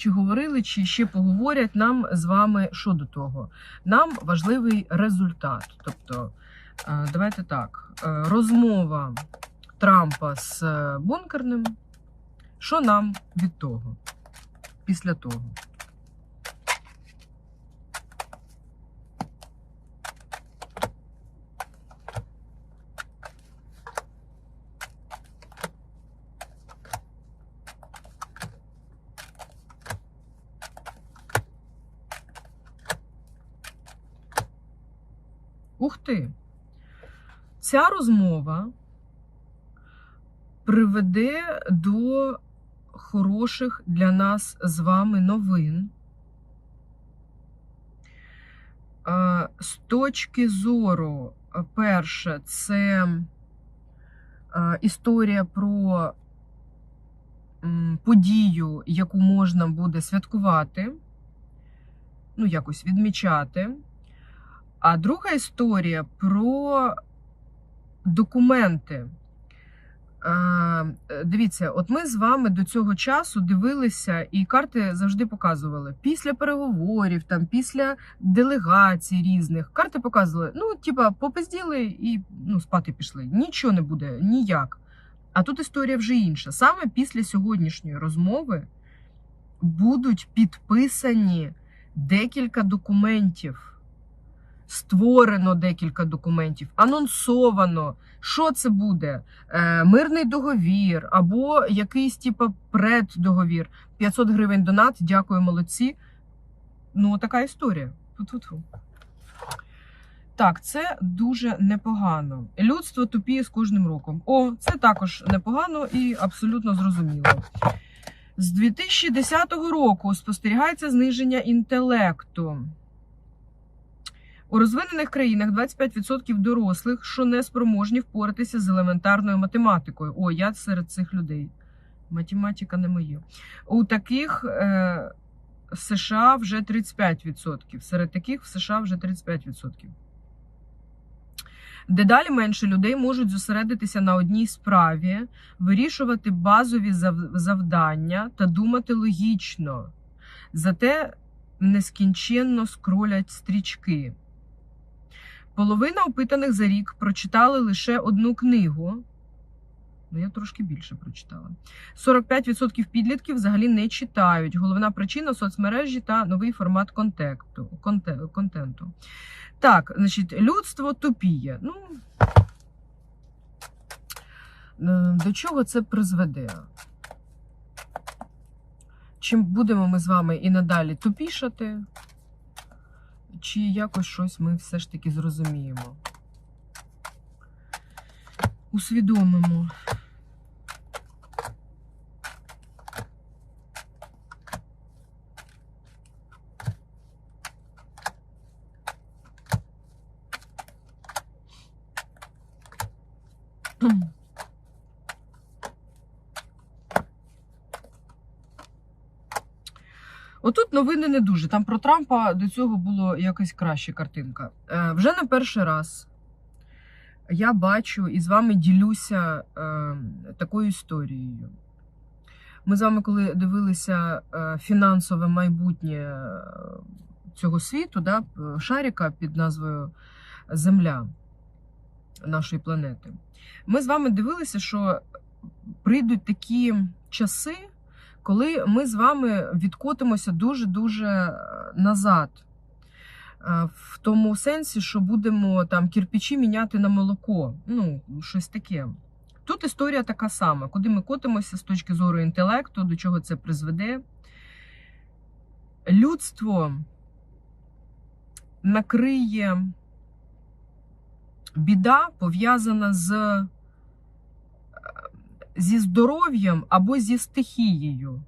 чи говорили, чи ще поговорять нам з вами що до того. Нам важливий результат. Тобто, е, давайте так, е, розмова Трампа з е, бункерним. Що нам від того? Після того? Ух ти! Ця розмова приведе до хороших для нас з вами новин. З точки зору, перше, це історія про подію, яку можна буде святкувати, ну, якось відмічати. А друга історія про документи. Е, Дивіться, от ми з вами до цього часу дивилися, і карти завжди показували після переговорів, там після делегацій різних. Карти показували, ну, типа, попизділи і ну, спати пішли. Нічого не буде, ніяк. А тут історія вже інша. Саме після сьогоднішньої розмови будуть підписані декілька документів. Створено декілька документів, анонсовано. Що це буде? Е, мирний договір або якийсь типу преддоговір. 500 гривень донат. Дякую, молодці. Ну, така історія. Фу-фу-фу. Так, це дуже непогано. Людство тупіє з кожним роком. О, це також непогано і абсолютно зрозуміло. З 2010 року спостерігається зниження інтелекту. У розвинених країнах 25% дорослих, що не спроможні впоратися з елементарною математикою. О, я серед цих людей. Математика не моє. У таких е, США вже 35%. Серед таких в США вже 35%. Дедалі менше людей можуть зосередитися на одній справі, вирішувати базові завдання та думати логічно. Зате нескінченно скролять стрічки. Половина опитаних за рік прочитали лише одну книгу. Ну, я трошки більше прочитала. 45% підлітків взагалі не читають. Головна причина соцмережі та новий формат контенту. контенту. Так, значить, людство тупіє. Ну, е, до чого це призведе? Чим будемо ми з вами і надалі тупішати? Чи якось щось ми все ж таки зрозуміємо? Усвідомимо. Новини не дуже. Там про Трампа до цього було якась краща картинка. Е, вже не перший раз я бачу і з вами ділюся е, такою історією. Ми з вами, коли дивилися е, фінансове майбутнє е, цього світу, да, шарика під назвою Земля нашої планети, ми з вами дивилися, що прийдуть такі часи, коли ми з вами відкотимося дуже-дуже е, назад. Е, В тому сенсі, що будемо там кирпичі міняти на молоко. Ну, щось таке. Тут історія така сама, куди ми котимося з точки зору інтелекту, до чого це призведе. Людство накриє біда, пов'язана з, зі здоров'ям або зі стихією,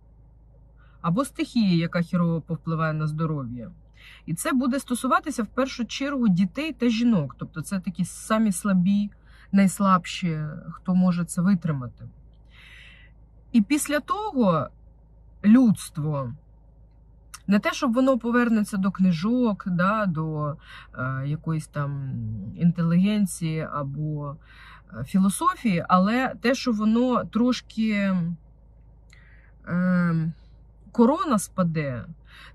або стихія, яка хірово повпливає на здоров'я. І це буде стосуватися в першу чергу дітей та жінок. Тобто це такі самі слабі, найслабші, хто може це витримати. І після того людство. Не те, щоб воно повернеться до книжок, да, до е, якоїсь там інтелігенції або філософії, але те, що воно трошки е, корона спаде,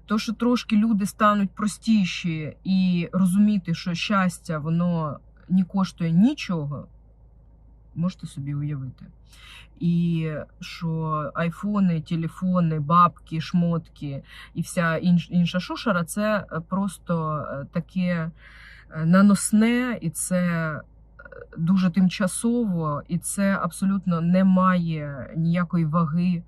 то що трошки люди стануть простіші і розуміти, що щастя воно не коштує нічого, можете собі уявити. І що айфони, телефони, бабки, шмотки і вся інша шушера це просто е, таке е, наносне, і це дуже тимчасово, і це абсолютно не має ніякої ваги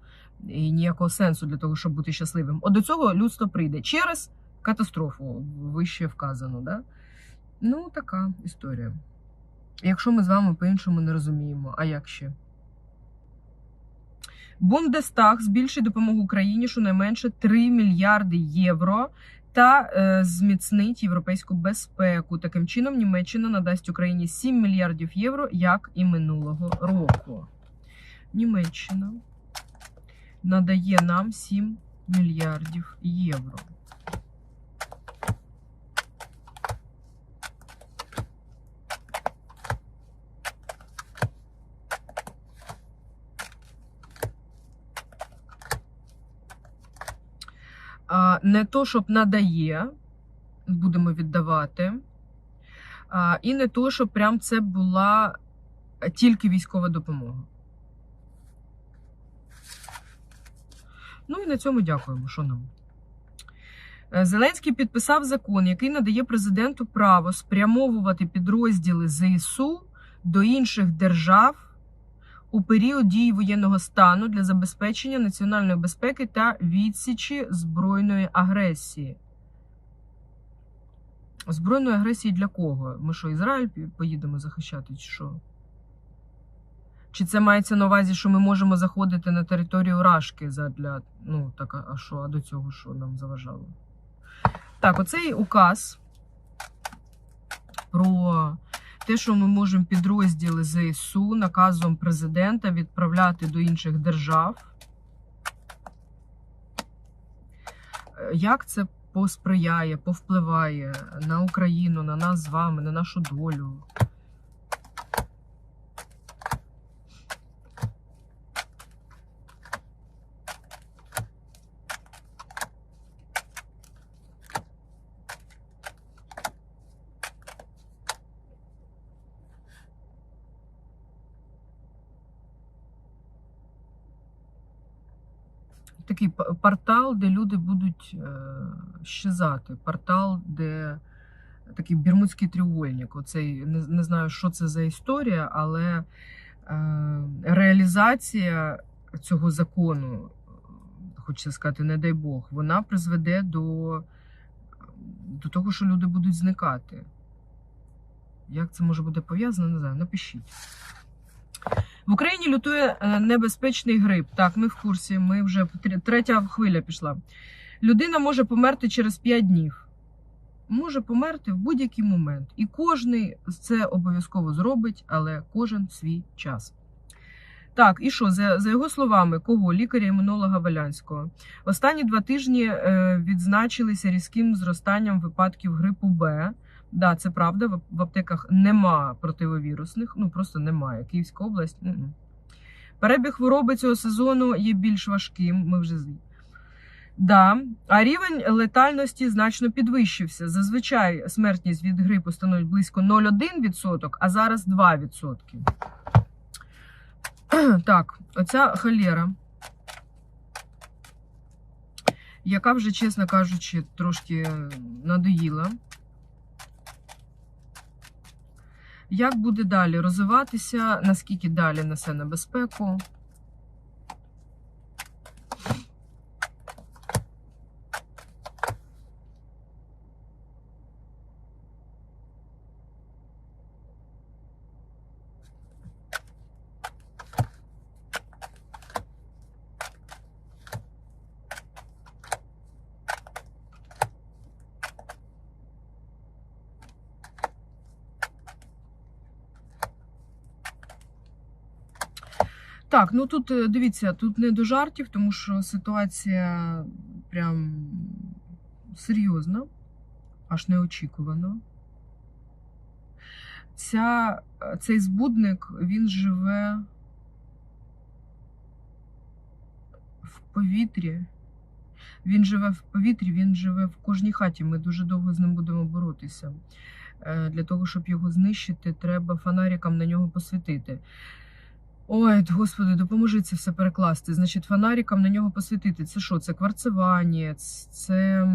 і ніякого сенсу для того, щоб бути щасливим. От до цього людство прийде через катастрофу, вище вказано. Да? Ну, така історія. Якщо ми з вами по-іншому не розуміємо, а як ще? Бундестаг збільшить допомогу Україні щонайменше 3 мільярди євро та е, зміцнить європейську безпеку. Таким чином, Німеччина надасть Україні 7 мільярдів євро, як і минулого року. Німеччина надає нам 7 мільярдів євро. А, Не то, щоб надає, будемо віддавати, і не то, щоб прям це була тільки військова допомога. Ну і на цьому дякуємо. Що нам? Е, Зеленський підписав закон, який надає президенту право спрямовувати підрозділи ЗСУ до інших держав у період дії воєнного стану для забезпечення національної безпеки та відсічі збройної агресії. Збройної агресії для кого? Ми що, Ізраїль поїдемо захищати, чи що? Чи це мається на увазі, що ми можемо заходити на територію Рашки задля. Ну, так, а що, а до цього що нам заважало? Так, оцей указ про те, що ми можемо підрозділи ЗСУ наказом президента відправляти до інших держав. Як це посприяє, повпливає на Україну, на нас з вами, на нашу долю? Такий портал, де люди будуть е, щезати. Портал, де такий Бермудський треугольник. Оцей не, не знаю, що це за історія, але е, реалізація цього закону, хочеться сказати, не дай Бог, вона призведе до, до того, що люди будуть зникати. Як це може бути пов'язано, не знаю. Напишіть. В Україні лютує е, небезпечний грип. Так, ми в курсі. Ми вже третя хвиля пішла. Людина може померти через 5 днів. Може померти в будь-який момент. І кожен це обов'язково зробить, але кожен свій час. Так, і що, за, за його словами, кого? Лікаря-імунолога Валянського. Останні два тижні е, відзначилися різким зростанням випадків грипу Б. Да, це правда. В, аптеках нема противовірусних, ну просто немає. Київська область. м-м. Перебіг хвороби цього сезону є більш важким. Ми вже Да. А рівень летальності значно підвищився. Зазвичай смертність від грипу становить близько 0,1%, а зараз 2%. Так, оця холера, яка вже, чесно кажучи, трошки надоїла. Як буде далі розвиватися? Наскільки далі несе небезпеку? Так, ну тут е, дивіться, тут не до жартів, тому що ситуація прям серйозна, аж неочікувано. Ця, е, цей збудник він живе в повітрі Він живе в повітрі, він живе в кожній хаті. Ми дуже довго з ним будемо боротися. Е, Для того, щоб його знищити, треба фонарикам на нього посвітити. Ой, господи, допоможи це все перекласти. Значить, фонарикам на нього посвітити. Це що? Це кварцевання, це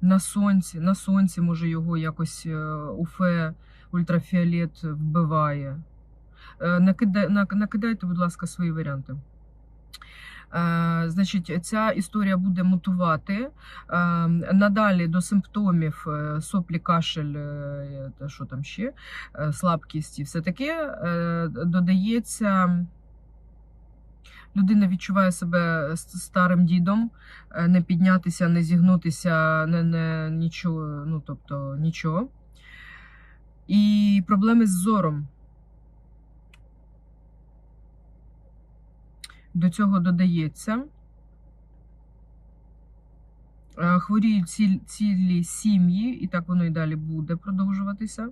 на сонці. На сонці, може, його якось е, уфе ультрафіолет вбиває. Е, Накидай, нак- накидайте, будь ласка, свої варіанти. Е, Значить, ця історія буде мутувати. Е, Надалі до симптомів е, соплі, кашель, та що там ще, слабкість і все таке додається. Людина відчуває себе старим дідом, не піднятися, не зігнутися, не, не нічого, ну тобто нічого. І проблеми з зором. До цього додається. е, Хворіють ціль, цілі сім'ї, і так воно і далі буде продовжуватися.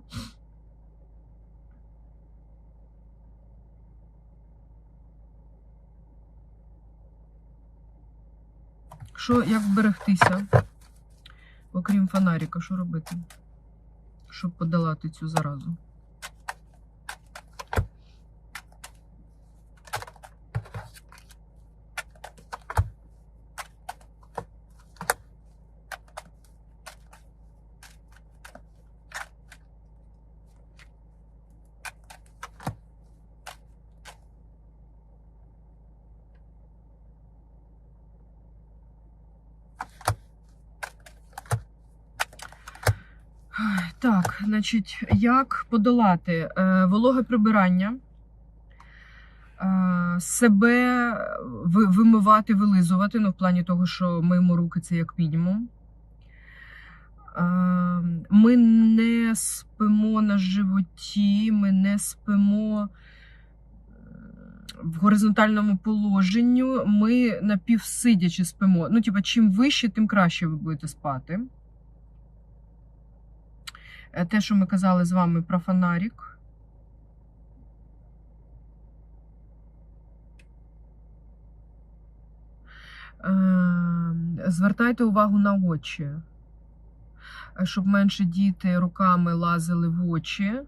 Що, як вберегтися? Окрім фонарика, що робити? Щоб подолати цю заразу? Так, значить, як подолати е, вологе прибирання, е, себе вимивати, вилизувати, ну, в плані того, що миємо руки це як мінімум. Е, Ми не спимо на животі, ми не спимо в горизонтальному положенні, ми напівсидячи спимо. Ну, типа, чим вище, тим краще ви будете спати. Е, Те, що ми казали з вами про фонарик. Е, Звертайте увагу на очі, щоб менше діти руками лазили в очі.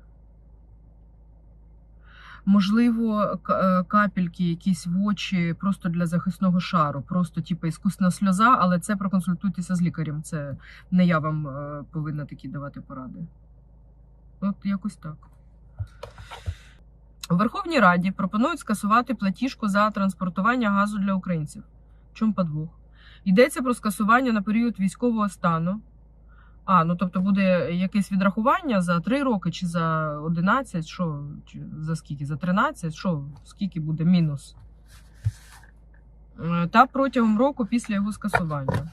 Можливо, е, капельки якісь в очі просто для захисного шару, просто типу іскусна сльоза, але це проконсультуйтеся з лікарем. Це не я вам е, повинна такі давати поради. От якось так. У Верховній Раді пропонують скасувати платіжку за транспортування газу для українців. Чому подвох? Йдеться про скасування на період військового стану. А, ну тобто буде якесь відрахування за 3 роки чи за 11, що чи за скільки? За 13, що скільки буде мінус? Е, Та протягом року після його скасування.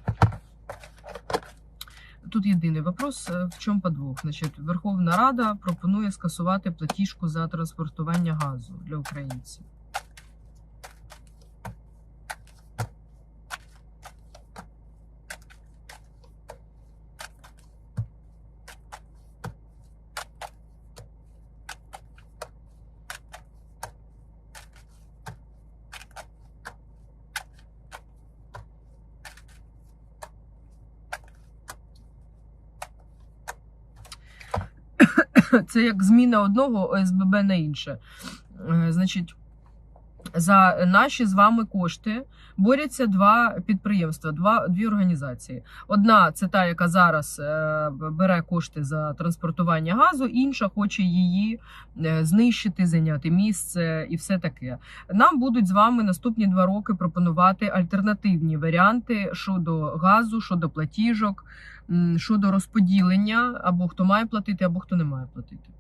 Тут єдиний вопрос, е, в чому подвох? Значить, Верховна Рада пропонує скасувати платіжку за транспортування газу для українців. Це як зміна одного ОСББ на інше. Е, Значить, за наші з вами кошти борються два підприємства, два, дві організації. Одна це та, яка зараз е, бере кошти за транспортування газу, інша хоче її е, знищити, зайняти місце і все таке. Нам будуть з вами наступні два роки пропонувати альтернативні варіанти щодо газу, щодо платіжок, щодо розподілення, або хто має платити, або хто не має платити.